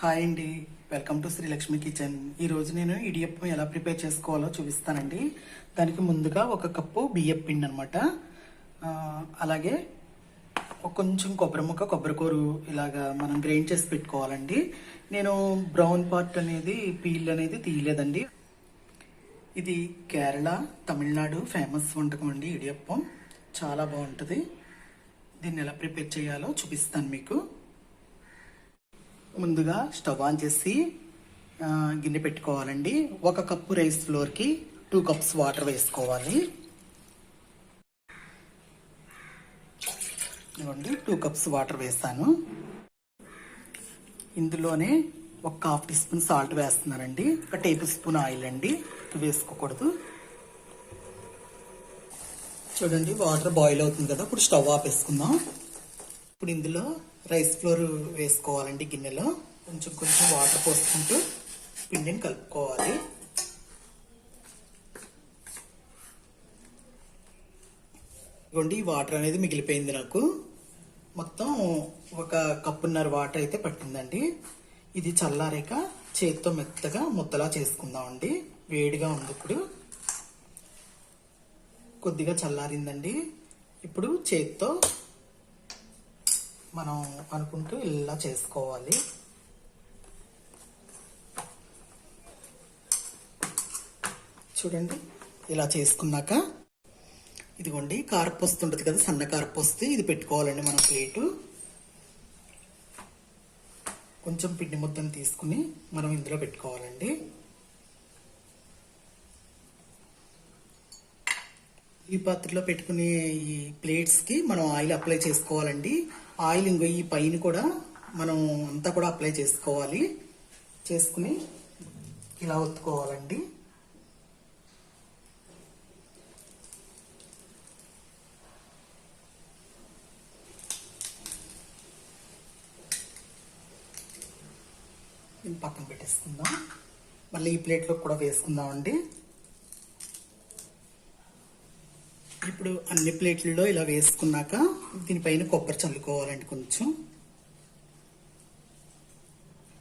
Hi అండి. Welcome to Srilakshmi kitchen. ఈరోజు నేను ఇడియప్పం ఎలా ప్రిపేర్ చేసుకోవాలో చూపిస్తానండి. దానికి ముందుగా ఒక కప్పు బియ్యం పిండి అనమాట అలాగే కొంచెం కొబ్బరి ముక్క కొబ్బరికూరు ఇలాగా మనం గ్రైండ్ చేసి పెట్టుకోవాలండి. నేను బ్రౌన్ పార్ట్ అనేది పీల్ అనేది తీయలేదండి. ఇది కేరళ తమిళనాడు ఫేమస్ వంటకం అండి ఇడియప్పం. చాలా బాగుంటుంది. దీన్ని ఎలా ప్రిపేర్ చేయాలో చూపిస్తాను మీకు. ముందుగా స్టవ్ ఆన్ చేసి గిన్నె పెట్టుకోవాలండి. ఒక కప్పు రైస్ ఫ్లోర్కి టూ కప్స్ వాటర్ వేసుకోవాలి. ఇవ్వండి టూ కప్స్ వాటర్ వేస్తాను ఇందులోనే ఒక హాఫ్ టీ స్పూన్ సాల్ట్ వేస్తున్నానండి. ఒక టేబుల్ స్పూన్ ఆయిల్ అండి. వేసుకోకూడదు. చూడండి వాటర్ బాయిల్ అవుతుంది కదా ఇప్పుడు స్టవ్ ఆపేసుకుందాం. ఇప్పుడు ఇందులో రైస్ ఫ్లోర్ వేసుకోవాలండి గిన్నెలో. కొంచెం కొంచెం వాటర్ పోసుకుంటూ పిండిని కలుపుకోవాలి. ఇదిగోండి ఈ వాటర్ అనేది మిగిలిపోయింది నాకు. మొత్తం ఒక కప్పున్నర వాటర్ అయితే పట్టిందండి. ఇది చల్లారాక చేతితో మెత్తగా ముద్దలా చేసుకుందామండి. వేడిగా ఉంది ఇప్పుడు. కొద్దిగా చల్లారిందండి. ఇప్పుడు చేతితో మనం అనుకుంటూ ఇలా చేసుకోవాలి. చూడండి ఇలా చేసుకున్నాక ఇదిగోండి కారపొస్తు ఉంటుంది కదా సన్న కారపొస్తు ఇది పెట్టుకోవాలండి మనం ప్లేటు. కొంచెం పిండి ముద్దను తీసుకుని మనం ఇందులో పెట్టుకోవాలండి. ఈ పాత్రలో పెట్టుకునే ఈ ప్లేట్స్కి మనం ఆయిల్ అప్లై చేసుకోవాలండి. ఆయిల్ ఇంకో ఈ పైన కూడా మనం అంతా కూడా అప్లై చేసుకోవాలి. చేసుకుని ఇలా ఒత్తుకోవాలండి. పక్కన పెట్టేసుకుందాం. మళ్ళీ ఈ ప్లేట్లో కూడా వేసుకుందామండి. ఇప్పుడు అన్ని ప్లేట్లలో ఇలా వేసుకున్నాక దీనిపైన కొబ్బరి చల్లుకోవాలండి కొంచెం.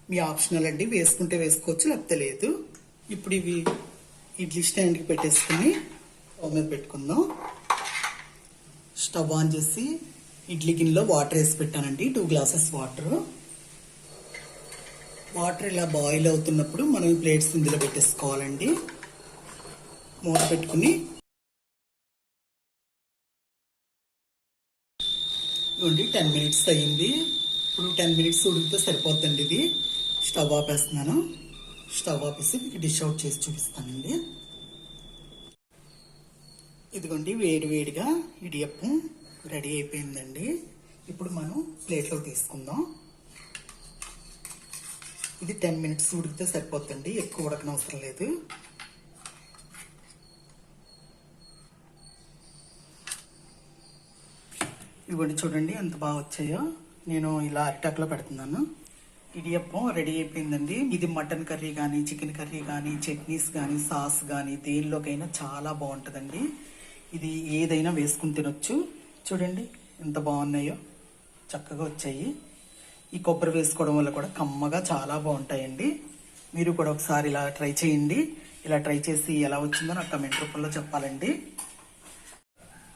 మీ ఆప్షనల్ అండి వేసుకుంటే వేసుకోవచ్చు లేకపోతే లేదు. ఇప్పుడు ఇవి ఇడ్లీ స్టాండ్కి పెట్టేసుకుని స్టవ్ మీద పెట్టుకుందాం. స్టవ్ ఆన్ చేసి ఇడ్లీ గిన్నెలో వాటర్ వేసి పెట్టానండి టూ గ్లాసెస్ వాటర్. వాటర్ ఇలా బాయిల్ అవుతున్నప్పుడు మనం ప్లేట్స్ ఇందులో పెట్టేసుకోవాలండి. మూత పెట్టుకుని ఇవ్వండి టెన్ మినిట్స్ అయ్యింది. ఇప్పుడు టెన్ మినిట్స్ ఉడికితే సరిపోతుందండి ఇది. స్టవ్ ఆపేస్తున్నాను. స్టవ్ ఆపేసి మీకు డిష్ అవుట్ చేసి చూపిస్తానండి. ఇదిగోండి వేడి వేడిగా ఇడియప్పం రెడీ అయిపోయిందండి. ఇప్పుడు మనం ప్లేట్లో తీసుకుందాం. ఇది టెన్ మినిట్స్ ఉడికితే సరిపోతుంది ఎక్కువ ఉడకనవసరం లేదు. ఇవ్వండి చూడండి ఎంత బాగా వచ్చాయో. నేను ఇలా అరిటాకులో పెడుతున్నాను. ఇడియప్పం రెడీ అయిపోయిందండి. ఇది మటన్ కర్రీ కానీ చికెన్ కర్రీ కానీ చట్నీస్ కానీ సాస్ కానీ దేనిలోకైనా చాలా బాగుంటుందండి. ఇది ఏదైనా వేసుకుని తినొచ్చు. చూడండి ఎంత బాగున్నాయో. చక్కగా వచ్చాయి. ఈ కొబ్బరి వేసుకోవడం వల్ల కూడా కమ్మగా చాలా బాగుంటాయండి. మీరు కూడా ఒకసారి ఇలా ట్రై చేయండి. ఇలా ట్రై చేసి ఎలా వచ్చిందో నాకు కమెంట్ రూపంలో చెప్పాలండి.